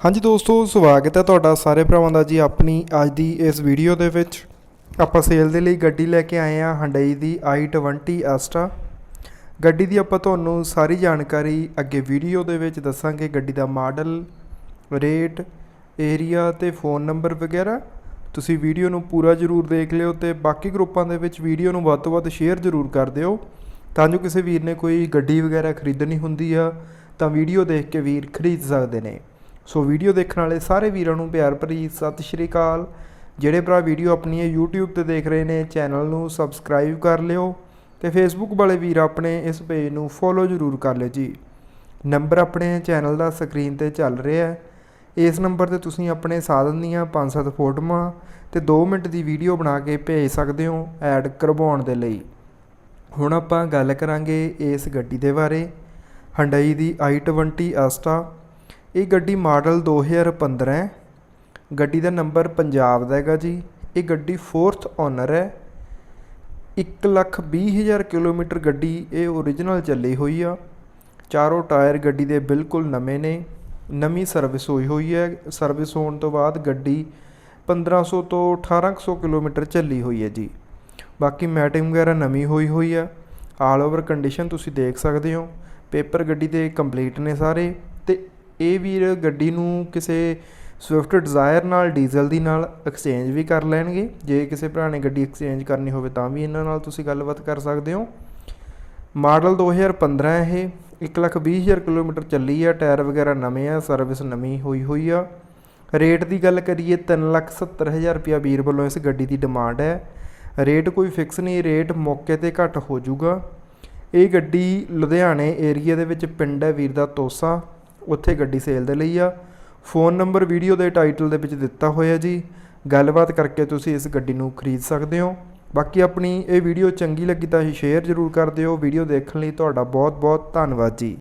ਹਾਂਜੀ ਦੋਸਤੋ, ਸਵਾਗਤ ਹੈ ਤੁਹਾਡਾ ਸਾਰੇ ਭਰਾਵਾਂ ਦਾ ਜੀ ਆਪਣੀ ਅੱਜ ਦੀ ਇਸ ਵੀਡੀਓ ਦੇ ਵਿੱਚ। ਆਪਾਂ ਸੇਲ ਦੇ ਲਈ ਗੱਡੀ ਲੈ ਕੇ ਆਏ ਹਾਂ ਹੰਡਈ ਦੀ i20 ਐਸਟਾ ਗੱਡੀ ਦੀ ਆਪਾਂ ਤੁਹਾਨੂੰ ਸਾਰੀ ਜਾਣਕਾਰੀ ਅੱਗੇ ਵੀਡੀਓ ਦੇ ਵਿੱਚ ਦੱਸਾਂਗੇ। ਗੱਡੀ ਦਾ ਮਾਡਲ ਰੇਟ ਏਰੀਆ ਤੇ ਫੋਨ ਨੰਬਰ ਵਗੈਰਾ। ਤੁਸੀਂ ਵੀਡੀਓ ਨੂੰ ਪੂਰਾ ਜ਼ਰੂਰ ਦੇਖ ਲਿਓ ਤੇ ਬਾਕੀ ਗਰੁੱਪਾਂ ਦੇ ਵਿੱਚ ਵੀਡੀਓ ਨੂੰ ਵੱਧ ਤੋਂ ਵੱਧ ਸ਼ੇਅਰ ਜ਼ਰੂਰ ਕਰ ਦਿਓ। ਤਾਂ ਜੋ ਕਿਸੇ ਵੀਰ ਨੇ ਕੋਈ ਗੱਡੀ ਵਗੈਰਾ ਖਰੀਦਣੀ ਹੁੰਦੀ ਆ, ਤਾਂ ਵੀਡੀਓ ਦੇਖ ਕੇ ਵੀਰ ਖਰੀਦ ਸਕਦੇ ਨੇ। ਸੋ ਵੀਡੀਓ ਦੇਖਣ ਵਾਲੇ ਸਾਰੇ ਵੀਰਾਂ ਨੂੰ ਪਿਆਰ ਭਰੀ ਸਤਿ ਸ਼੍ਰੀ ਅਕਾਲ। ਜਿਹੜੇ ਭਰਾ ਵੀਡੀਓ ਆਪਣੀ ਇਹ YouTube ਤੇ ਦੇਖ ਰਹੇ ਨੇ, ਚੈਨਲ ਨੂੰ ਸਬਸਕ੍ਰਾਈਬ ਕਰ ਲਿਓ ਤੇ Facebook ਵਾਲੇ ਵੀਰ ਆਪਣੇ ਇਸ ਪੇਜ ਨੂੰ ਫੋਲੋ ਜ਼ਰੂਰ ਕਰ ਲਿਓ ਜੀ। ਨੰਬਰ ਆਪਣੇ ਚੈਨਲ ਦਾ ਸਕਰੀਨ ਤੇ ਚੱਲ ਰਿਹਾ ਹੈ। ਇਸ ਨੰਬਰ ਤੇ ਤੁਸੀਂ ਆਪਣੇ ਸਾਧਨ ਦੀਆਂ 5-7 ਫੋਟੋਆਂ ਤੇ 2 ਮਿੰਟ ਦੀ ਵੀਡੀਓ ਬਣਾ ਕੇ ਭੇਜ ਸਕਦੇ ਹੋ ਐਡ ਕਰਵਾਉਣ ਦੇ ਲਈ। ਹੁਣ ਆਪਾਂ ਗੱਲ ਕਰਾਂਗੇ ਇਸ ਗੱਡੀ ਦੇ ਬਾਰੇ। ਹੰਡਈ ਦੀ i20 ਐਸਟਾ ਇਹ ਗੱਡੀ ਮਾਡਲ 2015 ਹੈ। ਗੱਡੀ ਦਾ ਨੰਬਰ ਪੰਜਾਬ ਦਾ ਹੈਗਾ ਜੀ। ਇਹ ਗੱਡੀ 4th ਓਨਰ ਹੈ। 120000 ਕਿਲੋਮੀਟਰ ਗੱਡੀ ਇਹ ਓਰੀਜਨਲ ਚੱਲੀ ਹੋਈ ਆ। ਚਾਰੋਂ ਟਾਇਰ ਗੱਡੀ ਦੇ ਬਿਲਕੁਲ ਨਵੇਂ ਨੇ। ਨਵੀਂ ਸਰਵਿਸ ਹੋਈ ਹੋਈ ਹੈ। ਸਰਵਿਸ ਹੋਣ ਤੋਂ ਬਾਅਦ ਗੱਡੀ 1500 ਤੋਂ 1800 ਕਿਲੋਮੀਟਰ ਚੱਲੀ ਹੋਈ ਹੈ ਜੀ। ਬਾਕੀ ਮੈਟਿੰਗ ਵਗੈਰਾ ਨਵੀਂ ਹੋਈ ਹੋਈ ਆ। ਆਲ ਓਵਰ ਕੰਡੀਸ਼ਨ ਤੁਸੀਂ ਦੇਖ ਸਕਦੇ ਹੋ। ਪੇਪਰ ਗੱਡੀ ਦੇ ਕੰਪਲੀਟ ਨੇ ਸਾਰੇ ਤੇ ਇਹ ਵੀਰ ਗੱਡੀ ਨੂੰ ਕਿਸੇ ਸਵਿਫਟ ਡਿਜ਼ਾਇਰ ਨਾਲ ਡੀਜ਼ਲ ਦੀ ਨਾਲ ਐਕਸਚੇਂਜ ਵੀ ਕਰ ਲੈਣਗੇ। ਜੇ ਕਿਸੇ ਭਰਾ ਨੇ ਗੱਡੀ ਐਕਸਚੇਂਜ ਕਰਨੀ ਹੋਵੇ ਤਾਂ ਵੀ ਇਹਨਾਂ ਨਾਲ ਤੁਸੀਂ ਗੱਲਬਾਤ ਕਰ ਸਕਦੇ ਹੋ। ਮਾਡਲ 2015 ਹੈ ਇਹ। 120000 ਕਿਲੋਮੀਟਰ ਚੱਲੀ ਆ। ਟਾਇਰ ਵਗੈਰਾ ਨਵੇਂ ਆ ਸਰਵਿਸ ਨਵੀਂ ਹੋਈ ਹੋਈ ਆ। ਰੇਟ ਦੀ ਗੱਲ ਕਰੀਏ 370000 ਰੁਪਿਆ ਵੀਰ ਵੱਲੋਂ ਇਸ ਗੱਡੀ ਦੀ ਡਿਮਾਂਡ ਹੈ। ਰੇਟ ਕੋਈ ਫਿਕਸ ਨਹੀਂ, ਰੇਟ ਮੌਕੇ ਤੇ ਘੱਟ ਹੋ ਜਾਊਗਾ। ਇਹ ਗੱਡੀ ਲੁਧਿਆਣੇ ਏਰੀਆ ਦੇ ਵਿੱਚ ਪਿੰਡ ਹੈ ਵੀਰ ਦਾ ਤੋਸਾ। ਉੱਥੇ ਗੱਡੀ ਸੇਲ ਦੇ ਲਈ ਆ। ਫੋਨ ਨੰਬਰ ਵੀਡੀਓ ਦੇ ਟਾਈਟਲ ਦੇ ਵਿੱਚ ਦਿੱਤਾ ਹੋਇਆ ਜੀ। ਗੱਲਬਾਤ ਕਰਕੇ ਤੁਸੀਂ ਇਸ ਗੱਡੀ ਨੂੰ ਖਰੀਦ ਸਕਦੇ ਹੋ। ਬਾਕੀ ਆਪਣੀ ਇਹ ਵੀਡੀਓ ਚੰਗੀ ਲੱਗੀ ਤਾਂ ਸ਼ੇਅਰ ਜ਼ਰੂਰ ਕਰ ਦਿਓ। ਵੀਡੀਓ ਦੇਖਣ ਲਈ ਤੁਹਾਡਾ ਬਹੁਤ ਬਹੁਤ ਧੰਨਵਾਦ ਜੀ।